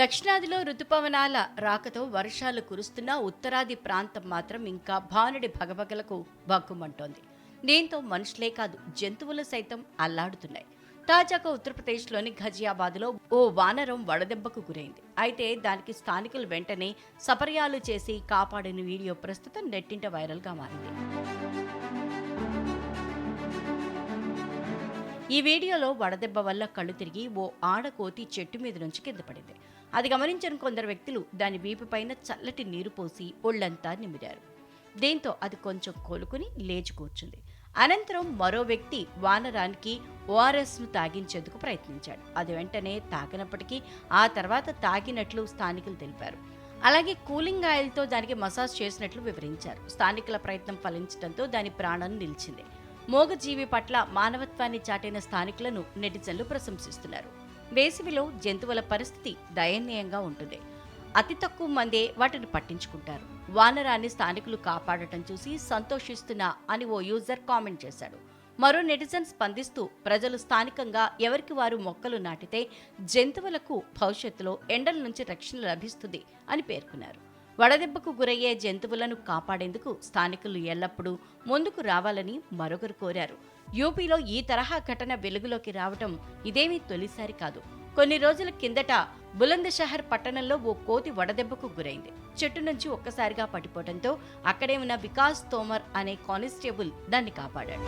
దక్షిణాదిలో రుతుపవనాల రాకతో వర్షాలు కురుస్తున్న ఉత్తరాది ప్రాంతం మాత్రం ఇంకా భానుడి భగభగలకు భగ్గుమంటోంది దీంతో మనుషులే కాదు జంతువులు సైతం అల్లాడుతున్నాయి. తాజాగా ఉత్తరప్రదేశ్లోని ఘజియాబాద్లో ఓ వానరం వడదెబ్బకు గురైంది. అయితే దానికి స్థానికులు వెంటనే సపర్యాలు చేసి కాపాడిన వీడియో ప్రస్తుతం నెట్టింట వైరల్గా మారింది. ఈ వీడియోలో వడదెబ్బ వల్ల కళ్ళు తిరిగి ఓ ఆడకోతి చెట్టు మీద నుంచి కింద పడింది. అది గమనించిన కొందరు వ్యక్తులు దాని వీపు పైన చల్లటి నీరు పోసి ఒళ్ళంతా నిమిరారు. దీంతో అది కొంచెం కోలుకుని లేచి కూర్చుంది. అనంతరం మరో వ్యక్తి వానరానికి ఓఆర్ఎస్ను తాగించేందుకు ప్రయత్నించాడు. అది వెంటనే తాగినప్పటికీ ఆ తర్వాత తాగినట్లు స్థానికులు తెలిపారు. అలాగే కూలింగ్ ఆయిల్తో దానికి మసాజ్ చేసినట్లు వివరించారు. స్థానికుల ప్రయత్నం ఫలించడంతో దాని ప్రాణం నిలిచింది. మూగజీవి పట్ల మానవత్వాన్ని చాటిన స్థానికులను నెటిజన్లు ప్రశంసిస్తున్నారు. వేసవిలో జంతువుల పరిస్థితి దయనీయంగా ఉంటుంది. అతి తక్కువ మందే వాటిని పట్టించుకుంటారు. వానరాన్ని స్థానికులు కాపాడటం చూసి సంతోషిస్తున్నా అని ఓ యూజర్ కామెంట్ చేశాడు. మరో నెటిజన్ స్పందిస్తూ ప్రజలు స్థానికంగా ఎవరికి వారు మొక్కలు నాటితే జంతువులకు భవిష్యత్తులో ఎండల నుంచి రక్షణ లభిస్తుంది అని పేర్కొన్నారు. వడదెబ్బకు గురయ్యే జంతువులను కాపాడేందుకు స్థానికులు ఎల్లప్పుడూ ముందుకు రావాలని మరొకరు కోరారు. యూపీలో ఈ తరహా ఘటన వెలుగులోకి రావటం ఇదేమీ తొలిసారి కాదు. కొన్ని రోజుల కిందట బులందషహర్ పట్టణంలో ఓ కోతి వడదెబ్బకు గురైంది. చెట్టు నుంచి ఒక్కసారిగా పడిపోవడంతో అక్కడే ఉన్న వికాస్ తోమర్ అనే కానిస్టేబుల్ దాన్ని కాపాడాడు.